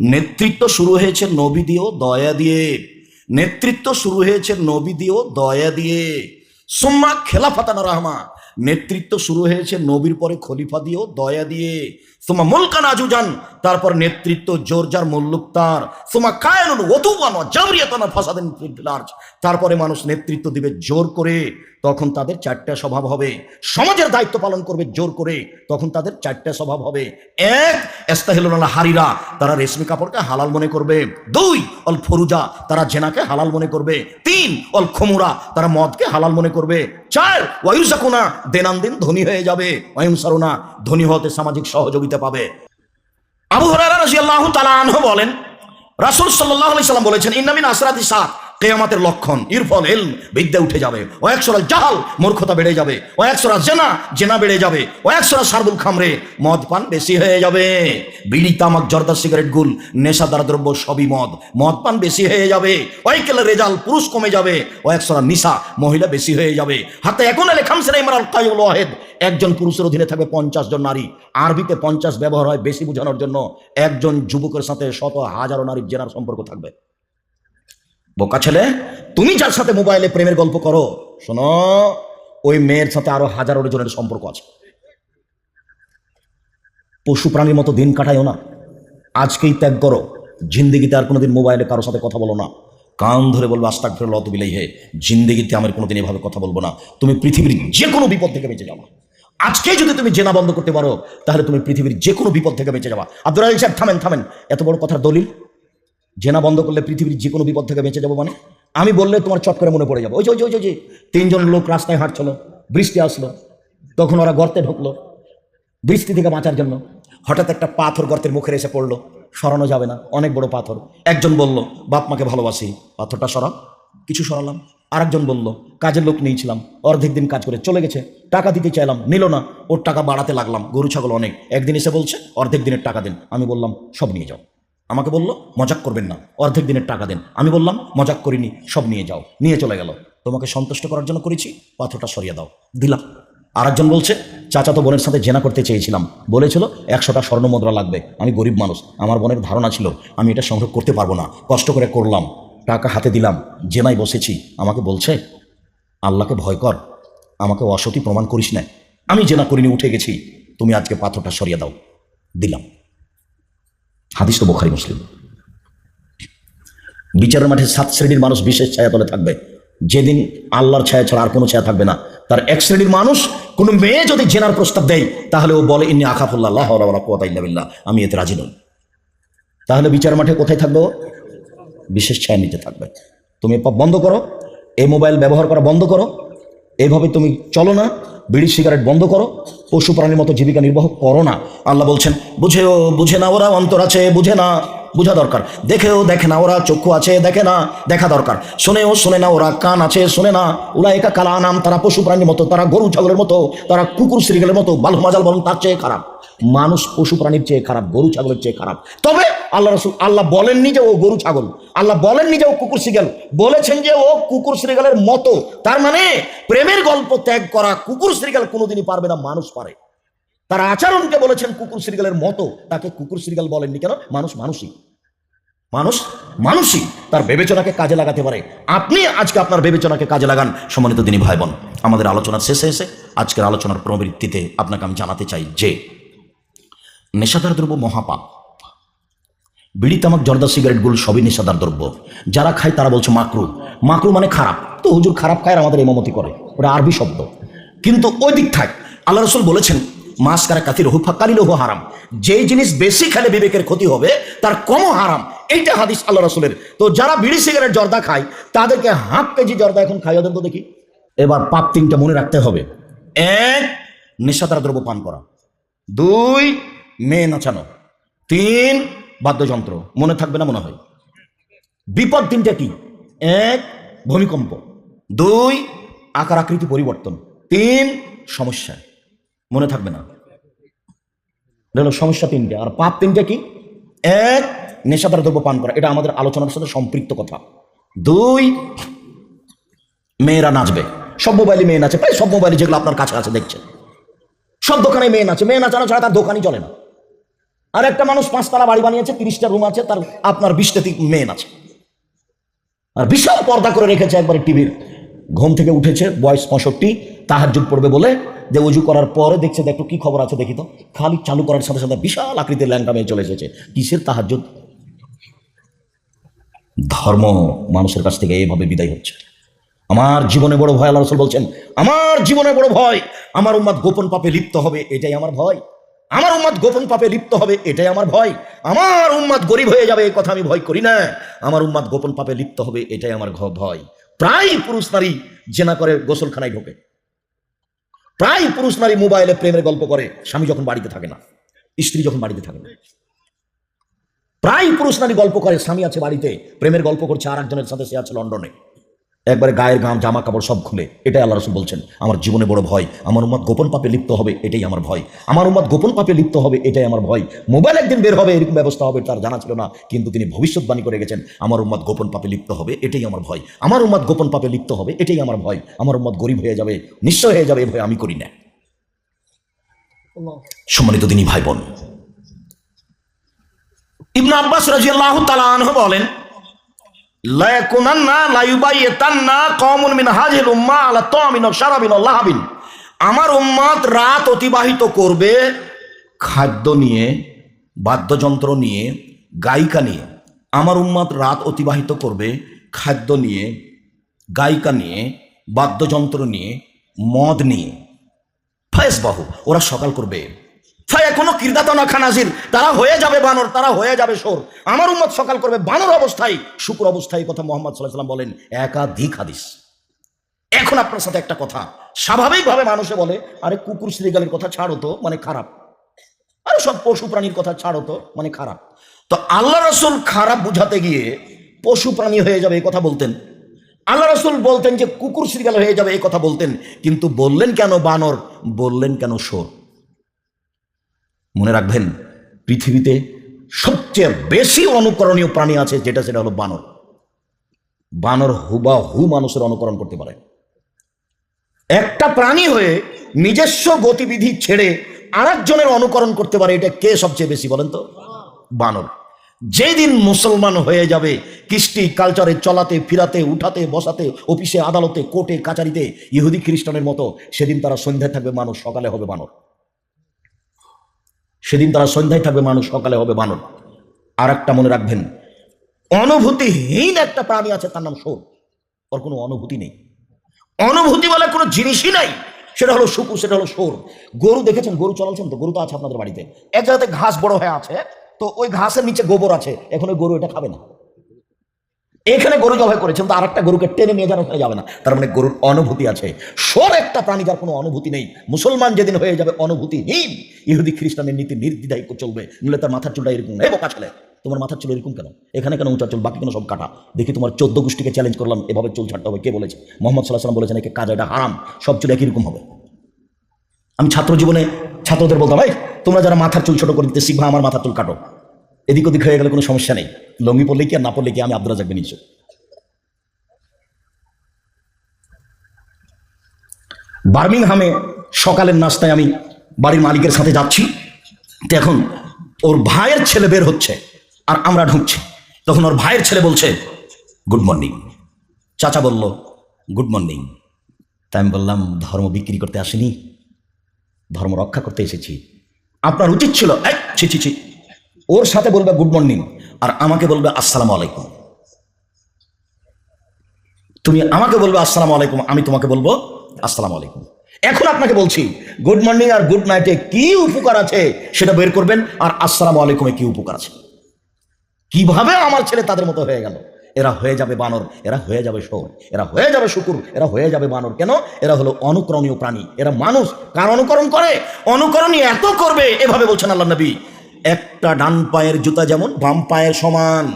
নেতৃত্ব শুরু হয়েছে নবী দিয়েও দয়া দিয়ে। নেতৃত্ব শুরু হয়েছে নবী দিয়েও দয়া দিয়ে। সুম্মা খেলাফাতানা রহমা। নেতৃত্ব শুরু হয়েছে নবীর পরে খলিফা দিয়েও দয়া দিয়ে। তোমা মুলকান আজুজান, তারপর নেতৃত্ব জোরজার মল্লুক তার। তোমা কায়নুন ওতুবান জাবরিয়াতানা ফাসাদিন ফিল্ড আরজ। তারপরে মানুষ নেতৃত্ব দিবে জোর করে, তখন তাদের চারটা স্বভাব হবে। সমাজের দায়িত্ব পালন করবে জোর করে, তখন তাদের চারটা স্বভাব হবে। এক এস্তাহিলুল্লাহ হারিরা, তারা রেশমি কাপড়কে হালাল মনে করবে। দুই, অল ফরুজা, তারা জেনাকে হালাল মনে করবে। তিন, অল খমুরা, তারা মদকে হালাল মনে করবে। চার ওয়ুসাকুনা দেনান্দিন ধনী হয়ে যাবে। অহিংসারুনা ধনী হতে সামাজিক সহযোগিতা পাবে। আবু হরারা রাদিয়াল্লাহু তাআলা আনহু বলেন, রাসূল সাল্লাল্লাহু আলাইহি সাল্লাম বলেছেন, ইন্নামিন আসরাতি সাত। কেয়ামাতের লক্ষণ ইরফল এল বিদ্যা উঠে যাবে। ও একশোরা জাহাল, মূর্খতা বেড়ে যাবে। ও একশোরা জেনা জেনা বেড়ে যাবে। ও একশোরা সারবুল খামরে, মদ পান বেশি হয়ে যাবে। বিড়ি, তামাক, জর্দা, সিগারেট, গুল, নেশাদার দ্রব্য, সবই মদ। মদ পান বেশি হয়ে যাবে। ওয়াইকেলের রেজাল্ট পুরুষ কমে যাবে। ও একশোরা নিশা মহিলা বেশি হয়ে যাবে। হাতে এখন এলে খামসেনা ইমরান কায়ুল ওয়াহেদ, একজন পুরুষের অধীনে থাকবে পঞ্চাশ জন নারী। আরবিতে পঞ্চাশ ব্যবহার হয় বেশি বোঝানোর জন্য। একজন যুবকের সাথে শত হাজারো নারীর জেনার সম্পর্ক থাকবে। বোকা ছেলে, তুমি যার সাথে মোবাইলে প্রেমের গল্প করো, শোনো, ওই মেয়ের সাথে আরও হাজারো জনের সম্পর্ক আছে। পশু প্রাণীর মতো দিন কাটায়ও না। আজকেই ত্যাগ করো, জিন্দিগিতে আর কোনোদিন মোবাইলে কারোর সাথে কথা বলো না। কান ধরে বলব, আস্তাক ফেরল, অত বিলাই হে, জিন্দিগিতে আমার কোনোদিন এভাবে কথা বলব না। তুমি পৃথিবীর যে কোনো বিপদ থেকে বেঁচে যাও আজকেই যদি তুমি জেনা বন্ধ করতে পারো, তাহলে তুমি পৃথিবীর যে কোনো বিপদ থেকে বেঁচে যাবা। আব্দুল আলী সাহেব, থামেন থামেন, এত বড় কথার দলিল। জেনা বন্ধ করলে পৃথিবীর যে কোনো বিপদ থেকে বেঁচে যাব মানে? আমি বললে তোমার চট করে মনে পড়ে যাব। ওই যে ওই যে, তিনজন লোক রাস্তায় হাঁটছিল বৃষ্টি আসলো তখন ওরা গর্তে ঢুকলো বৃষ্টি থেকে বাঁচার জন্য। হঠাৎ একটা পাথর গর্তের মুখে এসে পড়ল সরানো যাবে না অনেক বড় পাথর। একজন বলল বাপ মাকে ভালোবাসি। পাথরটা সরাও। কিছু সরালাম। আরেকজন বলল কাজের লোক নিয়েছিলাম অর্ধেক দিন কাজ করে চলে গেছে টাকা দিতে চাইলাম নিল না ওর টাকা বাড়াতে লাগলাম গরু ছাগল অনেক। একদিন এসে বলছে অর্ধেক দিনের টাকা দিন। আমি বললাম সব নিয়ে যাও। আমাকে বলল, মজাক করবেন না, অর্ধেক দিনের টাকা দেন। আমি বললাম, মজাক করিনি, সব নিয়ে যাও। নিয়ে চলে গেল। তোমাকে সন্তুষ্ট করার জন্য করেছি, পাথরটা সরিয়ে দাও। দিলাম। আরেকজন বলছে, চাচা তো বোনের সাথে জেনা করতে চেয়েছিলাম। বলেছিল, একশোটা স্বর্ণ মুদ্রা লাগবে। আমি গরিব মানুষ, আমার বোনের ধারণা ছিল, আমি এটা সংগ্রহ করতে পারব না। কষ্ট করে করলাম, টাকা হাতে দিলাম, জেনায় বসেছি। আমাকে বলছে, আল্লাহকে ভয় কর, আমাকে অসতি প্রমাণ করিস না। আমি জেনা করিনি, উঠে গেছি। তুমি আজকে পাথরটা সরিয়ে দাও। দিলাম। হাদিস তো বোখারি, মুসলিম। বিচারের মাঠে সাত শ্রেণির মানুষ বিশেষ ছায়া তলে থাকবে। যেদিন আল্লাহর ছায়া ছাড়া আর কোনো ছায়া থাকবে না। তার এক শ্রেণির মানুষ কোনো মেয়ে যদি জেনার প্রস্তাব দেয়, তাহলে ও বলে, ইন্নি আখাফুল্লাহ আমি এতে রাজি নই। তাহলে বিচার মাঠে কোথায় থাকবে? বিশেষ ছায়া নিতে থাকবে। তুমি বন্ধ করো এই মোবাইল ব্যবহার করা বন্ধ করো এইভাবে তুমি চলো না, বিড়ি সিগারেট বন্ধ করো, পশু প্রাণীর মতো জীবিকা নির্বাহ করো না। আল্লাহ বলছেন, বুঝেও বুঝে না ওরা, অন্তর আছে, বুঝে না বোঝা দরকার। দেখেও দেখে না, ওরা চক্ষু আছে, দেখে না, দেখা দরকার। শোনেও শোনে না, ওরা কান আছে, শোনে না। ওরা একা কালা নাম তারা পশু প্রাণীর মতো, তারা গরু ছাগলের মতো, তারা কুকুর শ্রীগেলের মতো বালু মাজাল বলুন তার চেয়ে খারাপ। মানুষ পশু প্রাণীর চেয়ে খারাপ, গরু ছাগলের চেয়ে খারাপ। তবে আল্লাহ রসুল, আল্লাহ বলেননি যে ও গরু ছাগল। আল্লাহ বলেননি যে ও কুকুর শ্রীগেল বলেছেন যে ও কুকুর শ্রীগেলের মতো। তার মানে প্রেমের গল্প ত্যাগ করা কুকুর শ্রীগেল কোনোদিনই পারবে না, মানুষ পারে। তার আচরণকে বলেছেন কুকুর শ্রীগালের মতো। তাকে কুকুর শ্রীগাল বলেননি কেন? মানুষ মানুষই। মানুষ মানুষই তার বিবেচনাকে কাজে লাগাতে পারে। আপনি আজকে আপনার বিবেচনাকে কাজে লাগান, সম্মানিত দিনী ভাই বোন আমাদের আলোচনার শেষে এসে আজকের আলোচনার প্রবৃত্তিতে আপনাকে আমি জানাতে চাই যে, নেশাদার দ্রব্য মহাপাপ। বিড়ি, তামাক, জর্দা, সিগারেট, গুল সবই নেশাদার দ্রব্য। যারা খায় তারা বলছে মাকরু। মাকরু মানে খারাপ। তো হুজুর খারাপ খায় আমাদের এমামতি করে। ওটা আরবি শব্দ। কিন্তু ওই দিক থাক। আল্লাহ রসুল বলেছেন মাছ কারা কাতির হুফা কালিল হু হারাম। যেই জিনিস বেশি খেলে বিবেকের ক্ষতি হবে, তার কমও হারাম। এইটা হাদিস আল্লাহ রসুলের। তো যারা বিড়ি সিগারেট জর্দা খায়, তাদেরকে হাফ কেজি জর্দা এখন খাইয়ে দেন তো দেখি। এবার পাপ তিনটা মনে রাখতে হবে। এক, নেশাদার দ্রব্য পান করা। দুই, মেয়ে নাচানো। তিন, বাদ্যযন্ত্র। মনে থাকবে না, মনে হয়। বিপদ তিনটা কি? এক, ভূমিকম্প। দুই, আকার আকৃতি পরিবর্তন। তিন, সমস্যা। মনে থাকবে না। হলো সমস্যা তিনটে। আর পাপ তিনটে কি? এক, নেশাদার দ্রব্য পান করা। এটা আমাদের আলোচনার সাথে সম্পৃক্ত কথা। দুই, মেয়েরা নাচবে। সব মোবাইলে মেয়ে নাচে। প্রায় সব মোবাইলে যেগুলো আপনার কাছে আছে দেখছেন। সব দোকানে মেয়ে নাচে। মেয়ে নাচানো ছাড়া তার দোকানই চলে না। আর একটা মানুষ পাঁচতলা বাড়ি বানিয়েছে, তিরিশটা রুম আছে, তার আপনার বিশটা মেন আছে আর বিশাল পর্দা করে রেখেছে একবারে টিভির। ঘুম থেকে উঠেছে, বয়স পঁয়ষট্টি তাহাজুদ পড়বে বলে যে উজু করার পরে দেখছে একটু কি খবর আছে দেখি তো। খালি চালু করার সাথে সাথে বিশাল আকৃতির ল্যাংটা মেয়ে চলে এসেছে। কিসের তাহাজুদ ধর্ম মানুষের কাছ থেকে এইভাবে বিদায় হচ্ছে। আমার জীবনে বড় ভয়, আল্লাহ রসুল বলছেন, আমার জীবনে বড় ভয়, আমার উম্মাদ গোপন পাপে লিপ্ত হবে, এটাই আমার ভয়। আমার উম্মাদ গোপন পাপে লিপ্ত হবে, এটাই আমার ভয়। আমার উম্মাদ গরিব হয়ে যাবে, এই কথা আমি ভয় করি না। আমার উম্মাদ গোপন পাপে লিপ্ত হবে, এটাই আমার ভয়। প্রায় পুরুষ নারী জেনা করে গোসলখানায় ঢোকে। প্রায় পুরুষ নারী মোবাইলে প্রেমের গল্প করে, স্বামী যখন বাড়িতে থাকে না, স্ত্রী যখন বাড়িতে থাকে না। প্রায় পুরুষ নারী গল্প করে, স্বামী আছে বাড়িতে, প্রেমের গল্প করছে আর একজনের সাথে সে আছে লন্ডনে। একবারে গায়ের গাম জামা কাপড় সব খুলে, এটাই আল্লাহ রসুল বলছেন। আমার জীবনে বড় ভয়, আমার উম্মাদ গোপন পাপে লিপ্ত হবে, এটাই আমার ভয়। আমার উম্মাদ গোপন পাপে লিপ্ত হবে, এটাই আমার ভয়। মোবাইল একদিন বের হবে, এরকম ব্যবস্থা হবে, তার জানা ছিল না। কিন্তু তিনি ভবিষ্যৎবাণী করে গেছেন, আমার উম্মাদ গোপন পাপে লিপ্ত হবে, এটাই আমার ভয়। আমার উম্মাদ গোপন পাপে লিপ্ত হবে, এটাই আমার ভয়। আমার উম্মাদ গরিব হয়ে যাবে, নিশ্চয় হয়ে যাবে, এ ভয় আমি করি না। সম্মানিত তিনি ভাই বোন ইবনা আব্বাস রাজিয়াল্লাহু আনহু বলেন আমার উম্মত রাত অতিবাহিত করবে খাদ্য নিয়ে, বাদ্যযন্ত্র নিয়ে, গায়িকা নিয়ে। আমার উম্মত রাত অতিবাহিত করবে খাদ্য নিয়ে, গায়িকা নিয়ে, বাদ্যযন্ত্র নিয়ে, মদ নিয়ে। ফয়েস বাহু ওরা সকাল করবে। ফায়া কোনো কিরদাতনা খানাজির। তারা হয়ে যাবে বানর, তারা হয়ে যাবে সোর আমার উম্মত সকাল করবে বানর অবস্থায়, শুকুর অবস্থায় কথা মোহাম্মদ সাল্লাহ সাল্লাম বলেন, একাধিক হাদিস। এখন আপনার সাথে একটা কথা, স্বাভাবিকভাবে মানুষে বলে, আরে কুকুর শ্রীগালের কথা ছাড়ো তো মানে খারাপ। আরে সব পশু প্রাণীর কথা ছাড়ো তো মানে খারাপ। তো আল্লাহ রসুল খারাপ বুঝাতে গিয়ে পশু প্রাণী হয়ে যাবে এই কথা বলতেন। আল্লাহ রসুল বলতেন যে কুকুর শ্রীগাল হয়ে যাবে এই কথা বলতেন। কিন্তু বললেন কেন বানর? বললেন কেন সোর মনে রাখবেন, পৃথিবীতে সবচেয়ে বেশি অনুকরণীয় প্রাণী আছে যেটা, সেটা হলো বানর। বানর হুবা হু মানুষের অনুকরণ করতে পারে। একটা প্রাণী হয়ে নিজস্ব গতিবিধি ছেড়ে আরেকজনের অনুকরণ করতে পারে, এটা কে সবচেয়ে বেশি বলেন তো? বানর। যেদিন মুসলমান হয়ে যাবে, কৃষ্টি কালচারে চলাতে, ফিরাতে, উঠাতে, বসাতে, অফিসে, আদালতে, কোর্টে, কাচারিতে, ইহুদি খ্রিস্টানের মতো, সেদিন তারা সন্ধ্যায় থাকবে, মানুষ সকালে হবে বানর। সেদিন তারা সন্ধ্যায় থাকবে, মানুষ সকালে হবে বানর। আর একটা মনে রাখবেন, অনুভূতিহীন একটা প্রাণী আছে, তার নাম সোর ওর কোনো অনুভূতি নেই। অনুভূতি বলে কোনো জিনিসই নাই। সেটা হলো শুকু, সেটা হলো সোর গরু দেখেছেন, গরু চলাচ্ছেন তো, গরু তো আছে আপনাদের বাড়িতে। এক জায়গাতে ঘাস বড় হয়ে আছে, তো ওই ঘাসের নিচে গোবর আছে, এখন ওই গরু এটা খাবে না। এখানে গরু জবাই করেছেন তো আরেকটা গরুকে টেনে নিয়ে যেন যাবে না। তার মানে গরুর অনুভূতি আছে। সোর একটা প্রাণী যার কোনো অনুভূতি নেই। মুসলমান যেদিন হয়ে যাবে অনুভূতিহীন। ইহুদি, খ্রিস্টানের নীতি নির্দ্বিধায় চলবে। নইলে তার মাথার চুলটা এরকম। নেই বোকা ছেলে, তোমার মাথার চুল এরকম কেন? এখানে কেন উঁচা চুল? বাকি কেন সব কাটা। দেখি তোমার চোদ্দ গোষ্ঠীকে চ্যালেঞ্জ করলাম, এভাবে চুল ছাড়তে হবে। কে বলেছে? মোহাম্মদ সাল্লাহ সাল্লাম বলেছেন, একে কাজ, এটা হারাম। সব চুল একই রকম হবে। আমি ছাত্র জীবনে ছাত্রদের বলতাম ভাই তোমরা যারা মাথার চুল ছোট করে দিতে শিখবা, আমার মাথার চুল কাটো। এদিক ওদিক হয়ে গেলে কোনো সমস্যা নেই। লঙ্গি পড়লে কি আর না পড়লে কি আমি আব্দুল রাজাক বেনিয়েছি বার্মিংহামে সকালের নাস্তায় আমি বাড়ির মালিকের সাথে যাচ্ছি। এখন ওর ভাইয়ের ছেলে বের হচ্ছে আর আমরা ঢুকছি। তখন ওর ভাইয়ের ছেলে বলছে, গুড মর্নিং। চাচা বলল, গুড মর্নিং। তাই আমি বললাম, ধর্ম বিক্রি করতে আসিনি, ধর্ম রক্ষা করতে এসেছি। আপনার উচিত ছিল, এই, ছি ছি ছি। ওর সাথে বলবে, গুড মর্নিং। আর আমাকে বলবে, আসসালামু আলাইকুম। তুমি আমাকে বলবে, আসসালামু আলাইকুম। আমি তোমাকে বলব, আসসালামু আলাইকুম। এখন আপনাকে বলছি, গুড মর্নিং আর গুড নাইটে কি উপকার আছে সেটা বের করবেন। আর, আসসালামু আলাইকুমে কি উপকার আছে? কীভাবে আমার ছেলে তাদের মতো হয়ে গেল? এরা হয়ে যাবে বানর, এরা হয়ে যাবে সোর এরা হয়ে যাবে শুকুর, এরা হয়ে যাবে বানর। কেন? এরা হলো অনুকরণীয় প্রাণী। এরা মানুষ। কার অনুকরণ করে? অনুকরণই এত করবে, এভাবে বলছেন আল্লাহ নবী। একটা ডান পায়ের জুতা যেমন, বাম পায়ের সমান।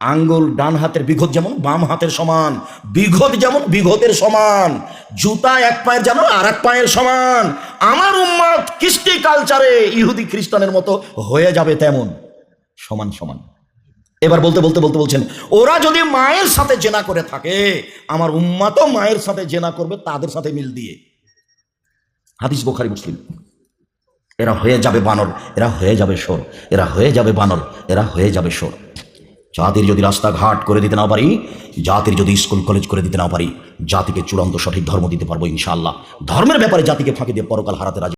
আঙ্গুল ডান হাতের বিঘত যেমন, বাম হাতের সমান। বিঘত যেমন, বিঘতের সমান। জুতা এক পায়ের যেন, আর এক পায়ের সমান। আমার উম্মত কৃষ্টি কালচারে ইহুদি খ্রিস্টানের মতো হয়ে যাবে তেমন। সমান সমান। এবার বলতে বলতে বলতে বলছেন, ওরা যদি মায়ের সাথে জেনা করে থাকে, আমার উম্মাতও মায়ের সাথে জেনা করবে, তাদের সাথে মিল দিয়ে। হাদিস বোখারি, মুসলিম। এরা হয়ে যাবে বানর, এরা হয়ে যাবে সোর এরা হয়ে যাবে বানর, এরা হয়ে যাবে সোর জাতির যদি রাস্তাঘাট করে দিতে না পারি, জাতির যদি স্কুল, কলেজ করে দিতে না পারি, জাতিকে চূড়ান্ত সঠিক ধর্ম দিতে পারব ইনশাআল্লাহ। ধর্মের ব্যাপারে জাতিকে ফাঁকি দিয়ে পরকাল হারাতে রাজি